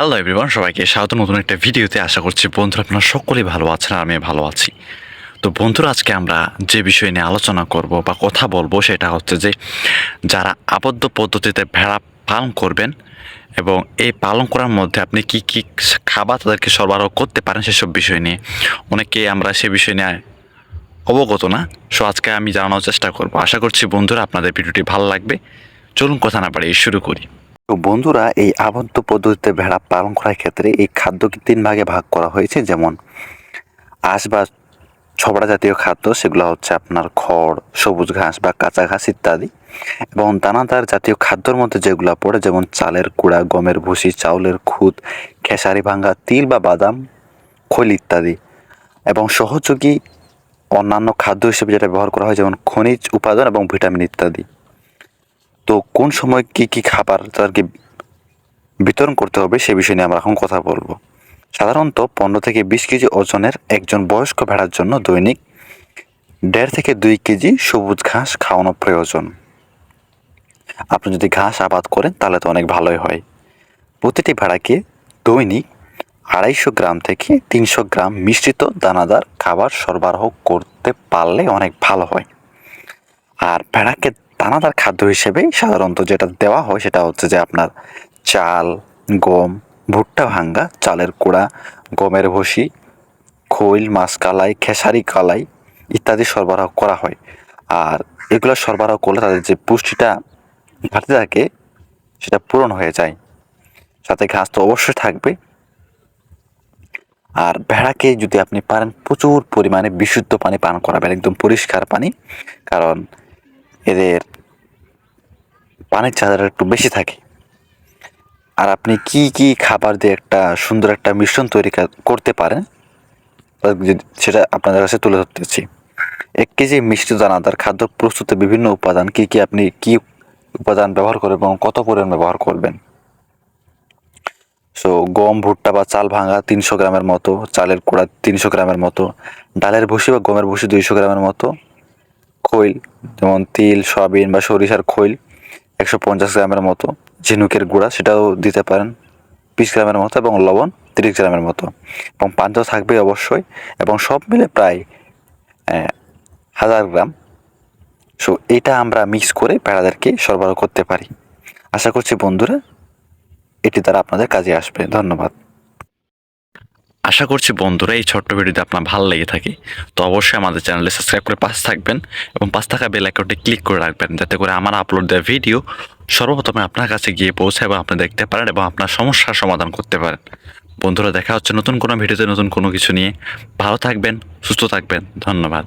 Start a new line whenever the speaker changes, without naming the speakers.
Hello everyone সবাইকে স্বাগত। নতুন একটা ভিডিওতে আশা করছি বন্ধুরা আপনারা সকলেই ভালো আছেন আর আমি ভালো আছি। তো বন্ধুরা, আজকে আমরা যে বিষয় নিয়ে আলোচনা করব বা কথা বলব সেটা হচ্ছে যে যারা আবদ্ধ পদ্ধতিতে ভেড়া পালন করবেন এবং এই পালন করার মধ্যে আপনি কি কি খাবার তাদেরকে সরবরাহ করতে পারেন সেসব বিষয় নিয়ে অনেকে আমরা সে বিষয় নিয়ে অবগত না। সো আজকে আমি জানানোর চেষ্টা করব। আশা করছি বন্ধুরা, আপনাদের ভিডিওটি ভালো লাগবে। চলুন কথা না বাড়িয়ে শুরু করি। তো বন্ধুরা, এই আবদ্ধ পদ্ধতিতে ভেড়া পালন করার ক্ষেত্রে এই খাদ্যকে তিন ভাগে ভাগ করা হয়েছে? যেমন আঁশ বা ছবড়া জাতীয় খাদ্য, সেগুলো হচ্ছে আপনার খড়, সবুজ ঘাস বা কাঁচা ঘাস ইত্যাদি। এবং দানাদার জাতীয় খাদ্যর মধ্যে যেগুলো পড়ে, যেমন চালের কুড়া, গমের ভুসি, চাউলের খুদ, খেসারি ভাঙ্গা, তিল বা বাদাম, খৈল ইত্যাদি। এবং সহযোগী অন্যান্য খাদ্য হিসেবে যেটা ব্যবহার করা হয়, যেমন খনিজ উপাদান এবং ভিটামিন ইত্যাদি। তো কোন সময় কি কি খাবার তাদেরকে বিতরণ করতে হবে সে বিষয় নিয়ে আমরা এখন কথা বলব। সাধারণত পনেরো থেকে বিশ কেজি ওজনের একজন বয়স্ক ভেড়ার জন্য দৈনিক দেড় থেকে দুই কেজি সবুজ ঘাস খাওয়ানো প্রয়োজন। আপনি যদি ঘাস আবাদ করেন তাহলে তো অনেক ভালোই হয়। প্রতিটি ভেড়াকে দৈনিক আড়াইশো গ্রাম থেকে তিনশো গ্রাম মিশ্রিত দানাদার খাবার সরবরাহ করতে পারলে অনেক ভালো হয়। আর ভেড়াকে দানাদার খাদ্য হিসেবে সাধারণত যেটা দেওয়া হয় সেটা হচ্ছে যে আপনার চাল, গম, ভুট্টা ভাঙ্গা, চালের কুড়া, গমের ভুসি, খৈল, মাছ কালাই, খেসারি কালাই ইত্যাদি সরবরাহ করা হয়। আর এগুলো সরবরাহ করলে তাদের যে পুষ্টিটা ঘাটতি থাকে সেটা পূরণ হয়ে যায়। সাথে ঘাস তো অবশ্যই থাকবে। আর ভেড়াকে যদি আপনি পারেন প্রচুর পরিমাণে বিশুদ্ধ পানি পান করাবেন, একদম পরিষ্কার পানি। কারণ এদের পানির চাহিদাটা একটু বেশি থাকে। আর আপনি কি কি খাবার দিয়ে একটা সুন্দর একটা মিশ্রণ তৈরি করতে পারেন সেটা আপনাদের কাছে তুলে ধরতেছি এক কেজি মিষ্টি দানাদার খাদ্য প্রস্তুতে বিভিন্ন উপাদান কি কি আপনি কি উপাদান ব্যবহার করবেন এবং কত পরিমাণ ব্যবহার করবেন? সো গম, ভুট্টা বা চাল ভাঙা তিনশো গ্রামের মতো, চালের কুড়া তিনশো গ্রামের মতো, ডালের ভুসি বা গমের ভুসি দুইশো গ্রামের মতো, খৈল যেমন তিল, সয়াবিন বা সরিষার খৈল একশো পঞ্চাশ গ্রামের মতো ঝিনুকের গুঁড়া, সেটাও দিতে পারেন। বিশ গ্রামের মতো এবং লবণ তিরিশ গ্রামের মতো। এবং পান তো থাকবে অবশ্যই। এবং সব মিলে প্রায় হাজার গ্রাম। সো, এটা আমরা মিক্স করে ভেড়াদেরকে সরবরাহ করতে পারি। আশা করছি বন্ধুরা, এটি দ্বারা আপনাদের কাজে আসবে। ধন্যবাদ। আশা করছি বন্ধুরা এই ছোট্ট ভিডিওটি আপনার ভালো লেগে থাকে। তো অবশ্যই আমাদের চ্যানেলে সাবস্ক্রাইব করে পাশে থাকবেন এবং পাশ থাকা বেল আইকনটি ক্লিক করে রাখবেন যাতে করে আমার আপলোড দেওয়া ভিডিও সর্বপ্রথমে আপনার কাছে গিয়ে পৌঁছায় এবং আপনি দেখতে পারেন এবং আপনার সমস্যার সমাধান করতে পারেন। বন্ধুরা, দেখা হচ্ছে নতুন কোনো ভিডিওতে নতুন কোনো কিছু নিয়ে। ভালো থাকবেন, সুস্থ থাকবেন। ধন্যবাদ।